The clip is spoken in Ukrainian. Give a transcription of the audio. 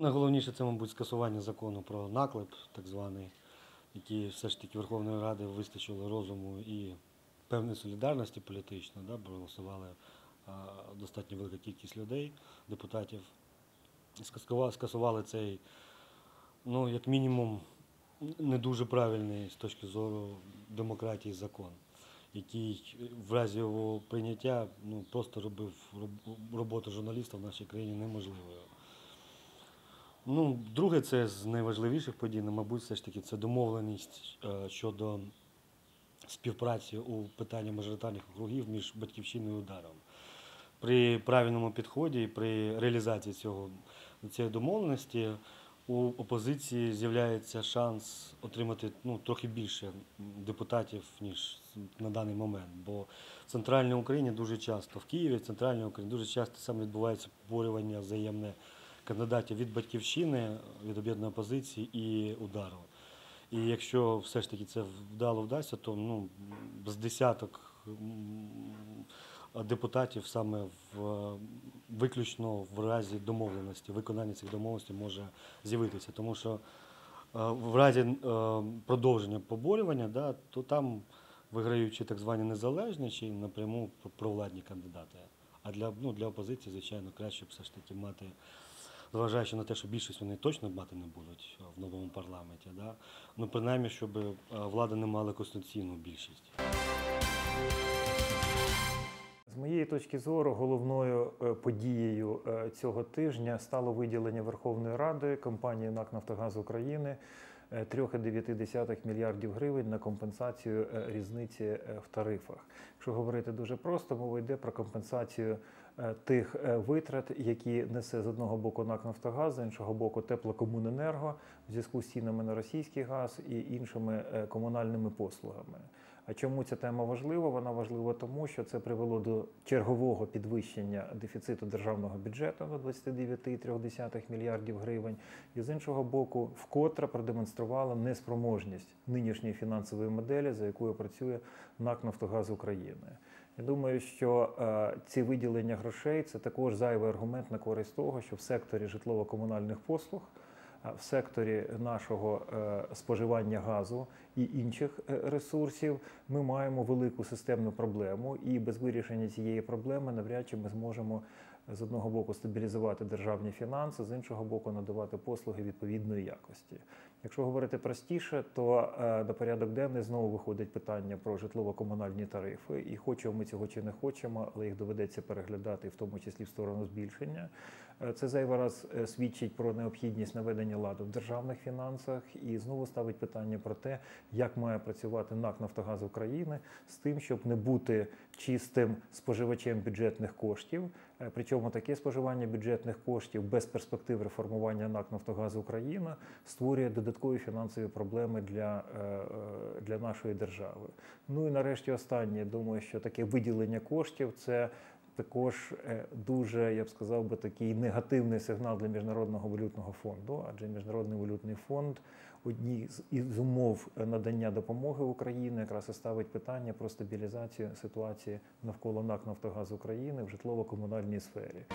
Найголовніше це, мабуть, скасування закону про наклеп, так званий, який все ж таки Верховної Ради вистачило розуму і певної солідарності політичної, да, проголосували достатньо велика кількість людей, депутатів. Скасували цей, ну, як мінімум, не дуже правильний з точки зору демократії закон, який в разі його прийняття ну, просто робив роботу журналіста в нашій країні неможливою. Ну, друге, це з найважливіших подій, ну, мабуть, все ж таки це домовленість е, щодо співпраці у питанні мажоритарних округів між батьківщиною і ударом. При правильному підході при реалізації цього, цієї домовленості у опозиції з'являється шанс отримати ну, трохи більше депутатів, ніж на даний момент. Бо в центральній Україні дуже часто, в Києві, в центральній Україні дуже часто саме відбувається поборювання взаємне кандидатів від батьківщини, від об'єднаної опозиції і удару. І якщо все ж таки це вдало вдасться, то ну, з десяток депутатів саме в, виключно в разі домовленості, виконання цих домовленостей може з'явитися. Тому що е, в разі е, продовження поборювання, да, то там виграють чи так звані незалежні, чи напряму провладні кандидати. А для, ну, для опозиції, звичайно, краще б все ж таки мати зважаючи на те, що більшість вони точно мати не будуть в новому парламенті, да? ну принаймні, щоб е, влада не мала конституційну більшість. З моєї точки зору, головною е, подією е, цього тижня стало виділення Верховної Ради компанії НАК «Нафтогаз України 3,9 мільярдів гривень на компенсацію е, різниці е, в тарифах. Якщо говорити дуже просто, мова йде про компенсацію е, тих витрат, які несе з одного боку НАК «Нафтогаз», з іншого боку теплокомуненерго в зв'язку з цінами на російський газ і іншими комунальними послугами. А чому ця тема важлива? Вона важлива тому, що це привело до чергового підвищення дефіциту державного бюджету на 29,3 мільярдів гривень, і з іншого боку, вкотре продемонструвала неспроможність нинішньої фінансової моделі, за якою працює НАК «Нафтогаз України. Я думаю, що е, ці виділення грошей це також зайвий аргумент на користь того, що в секторі житлово-комунальних послуг в секторі нашого е, споживання газу і інших е, ресурсів ми маємо велику системну проблему, і без вирішення цієї проблеми навряд чи ми зможемо з одного боку стабілізувати державні фінанси, з іншого боку надавати послуги відповідної якості. Якщо говорити простіше, то е, на порядок денний знову виходить питання про житлово-комунальні тарифи, і хочемо ми цього чи не хочемо, але їх доведеться переглядати, в тому числі в сторону збільшення. Е, Це зайвий раз е, свідчить про необхідність наведення ладу в державних фінансах і знову ставить питання про те, як має працювати НАК «Нафтогаз України з тим, щоб не бути чистим споживачем бюджетних коштів. Е, Причому таке споживання бюджетних коштів без перспектив реформування НАК «Нафтогаз Україна створює додаткові фінансові проблеми для, е, е, для нашої держави. Ну і нарешті останнє, думаю, що таке виділення коштів це також е, дуже, я б сказав би, такий негативний сигнал для міжнародного валютного фонду, адже міжнародний валютний фонд одні з умов надання допомоги Україні якраз і ставить питання про стабілізацію ситуації навколо НАК «Нафтогаз України в житлово-комунальній сфері.